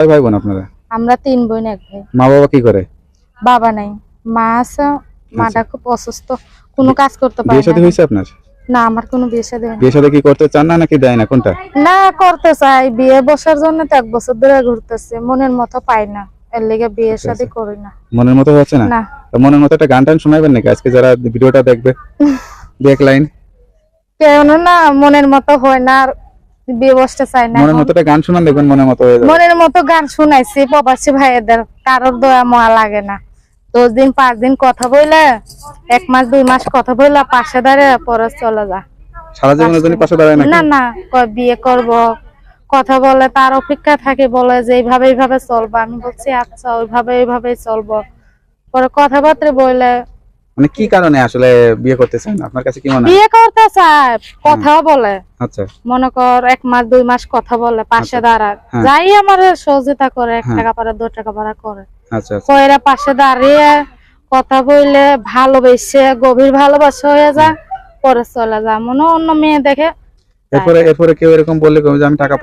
কয় ভাই বোন আপনারা? আমরা তিন বোন এক ভাই। মা বাবা কি করে? বাবা নাই। মা আছে মাটা খুব অসুস্থ কোনো কাজ করতে পারে বিয়ে শাদী হয়েছে আপনার? না আমার কোনো বিয়ে শাদী হয়নি। বিয়ে শাদী কি করতে চান না নাকি দেয় না? কোনটা? না করতে চাই। বিয়ে বসার জন্য তো এক বছর ধরে ঘুরতেছি। মনের মতো পাই না। এর লেগে বিয়ে শাদী করি না। মনের মতো হচ্ছে না? না। মনের মতো একটা গান টান শোনাবেন নাকি? আজকে যারা ভিডিওটা দেখবে দেখ লাইন কেন না মনের মতো হয় না। আর বিয়ে বসতে চাই না মনের। মতো গান শোনান দেখবেন মনের মতো হয়ে যাবে। মনের মতো গান শুনাইছি প্রবাসী ভাইয়েদের কারোর দয়া ময়া লাগে না। দশ দিন পাঁচ দিন কথা বইলে এক মাস দুই মাস কথা বইলে পাশে দাঁড়িয়ে পরে চলে যা সারা জীবনের জন্য পাশে দাঁড়ায় না না বিয়ে করব কথা বলে তার অপেক্ষা থাকে বলে যে এইভাবে এইভাবে চলবো। আমি বলছি আচ্ছা ওইভাবে এইভাবে চলবো। পরে কথাবার্তা বলে মানে কি কারণে আসলে বিয়ে করতে চান আপনার কাছে কি মনে হয়? বিয়ে করতে চায় কথাও বলে। আচ্ছা। মনে কর এক মাস দুই মাস কথা বলে পাশে দাঁড়ায়। হ্যাঁ। যাই আমার সহযোগিতা করে এক হ্যাঁ। টাকা পারা দু টাকা পারা করে। আচ্ছা আচ্ছা। কয়রা পাশে দাঁড়িয়ে কথা বললে ভালোবেসে গভীর ভালোবাসা হয়ে যায় পরে চলে যায় মনে অন্য মেয়ে দেখে এরপরে এরপরে কেউ এরকম বললে আমি টাকা